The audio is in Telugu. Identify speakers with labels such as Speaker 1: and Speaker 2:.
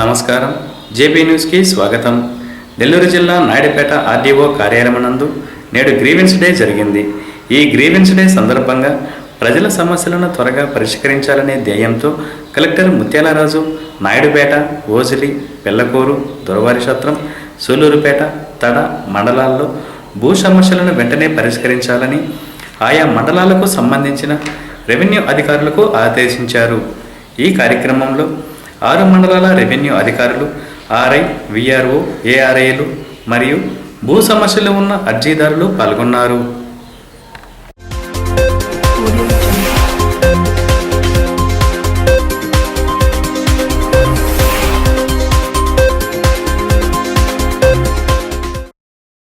Speaker 1: నమస్కారం. జేపీ న్యూస్కి స్వాగతం. నెల్లూరు జిల్లా నాయుడుపేట ఆర్డీఓ కార్యాలయమునందు నేడు గ్రీవెన్స్ డే జరిగింది. ఈ గ్రీవెన్స్ డే సందర్భంగా ప్రజల సమస్యలను త్వరగా పరిష్కరించాలనే ధ్యేయంతో కలెక్టర్ ముత్యాలరాజు నాయుడుపేట ఓజిలి పెళ్ళకూరు దొరవారి సత్రం సూలూరుపేట తడ మండలాల్లో భూ సమస్యలను వెంటనే పరిష్కరించాలని ఆయా మండలాలకు సంబంధించిన రెవెన్యూ అధికారులకు ఆదేశించారు. ఈ కార్యక్రమంలో ఆరు మండలాల రెవెన్యూ అధికారులు ఆర్ఐ విఆర్ఓ ఏఆర్ఐలు మరియు భూ సమస్యలు ఉన్న అర్జీదారులు పాల్గొన్నారు.